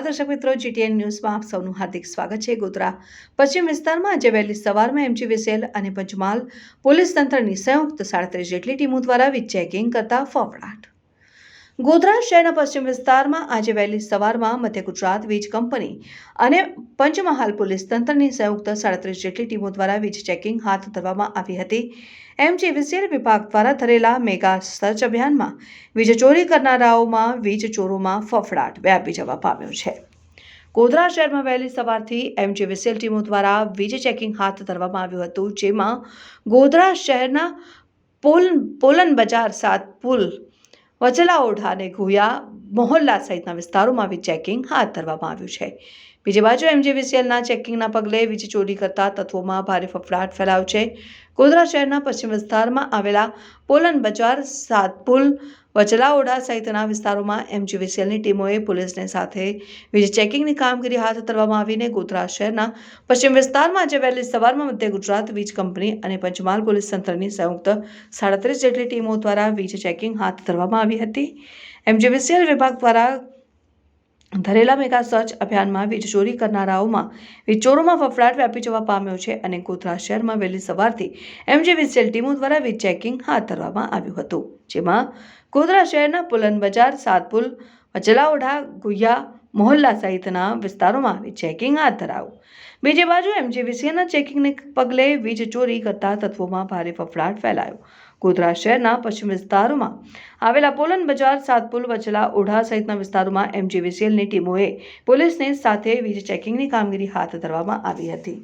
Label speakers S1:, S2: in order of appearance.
S1: નમસ્કાર દર્શક મિત્રો જીટીએન ન્યૂઝમાં આપ સૌનું હાર્દિક સ્વાગત છે. ગોધરા પશ્ચિમ વિસ્તારમાં આજે વહેલી સવારમાં એમજીવીસીએલ અને પંચમહાલ પોલીસ તંત્રની સંયુક્ત સાડત્રીસ જેટલી ટીમો દ્વારા વીજ ચેકિંગ કરતા ફફડાટ. ગોધરા શહેરના પશ્ચિમ વિસ્તારમાં આજે વહેલી સવારમાં મધ્ય ગુજરાત વીજ કંપની અને પંચમહાલ પોલીસ તંત્રની સંયુક્ત સાડત્રીસ જેટલી ટીમો દ્વારા વીજ ચેકિંગ હાથ ધરવામાં આવી હતી. એમજીવીસીએલ વિભાગ દ્વારા ધરેલા મેગા સર્ચ અભિયાનમાં વીજ ચોરી કરનારાઓમાં વીજ ચોરોમાં ફફડાટ વ્યાપી જવા પામ્યો છે. ગોધરા શહેરમાં વહેલી સવારથી એમજીવીસીએલ ટીમો દ્વારા વીજ ચેકિંગ હાથ ધરવામાં આવ્યું હતું, જેમાં ગોધરા શહેરના પોલ, પોલન બજાર સાત પુલ વચલા ઓઢા અને ઘોયા મોહલ્લા સહિતના વિસ્તારોમાં બી ચેકિંગ હાથ ધરવામાં આવ્યું છે. બીજી બાજુ એમજીવીસીએલના ચેકિંગના પગલે વીજ ચોરી કરતા તત્વોમાં ભારે ફફડાટ ફેલાયો છે. ગોધરા શહેરના પશ્ચિમ વિસ્તારમાં આવેલા પોલન બજાર સાતપુલ વચલાઓડા સહિતના વિસ્તારોમાં એમજીવીસીએલની ટીમોએ પોલીસને સાથે વીજ ચેકિંગની કામગીરી હાથ ધરવામાં આવીને ગોધરા શહેરના પશ્ચિમ વિસ્તારમાં આજે વહેલી સવારમાં મધ્ય ગુજરાત વીજ કંપની અને પંચમહાલ પોલીસ તંત્રની સંયુક્ત સાડત્રીસ જેટલી ટીમો દ્વારા વીજ ચેકિંગ હાથ ધરવામાં આવી હતી. એમજીવીસીએલ વિભાગ દ્વારા ધરેલા મેગા સર્ચ અભિયાનમાં વીજ ચોરી કરનારાઓમાં વીજચોરોમાં ફફડાટ વ્યાપી જવા પામ્યો છે અને ગોધરા શહેરમાં વહેલી સવારથી એમજી વિસેલ ટીમો દ્વારા વીજ ચેકિંગ હાથ ધરવામાં આવ્યું હતું. જેમાં ગોધરા શહેરના પુલન બજાર, સાતપુલ વચલાઓઢા ગુયા, મોહલ્લા સહિતના વિસ્તારોમાં વીજ ચેકિંગ હાથ ધરાયું. બીજી બાજુ એમજીવીસીએલના ચેકિંગને પગલે વીજ ચોરી કરતા તત્વોમાં ભારે ફફડાટ ફેલાયો. ગોધરા શહેરના પશ્ચિમ વિસ્તારોમાં. આવેલા પોલન બજાર, સાતપુલ, વચલા, ઓઢા સહિતના વિસ્તારોમાં એમજીવીસીએલની ટીમોએ પોલીસને સાથે વીજ ચેકિંગની કામગીરી હાથ ધરવામાં આવી હતી.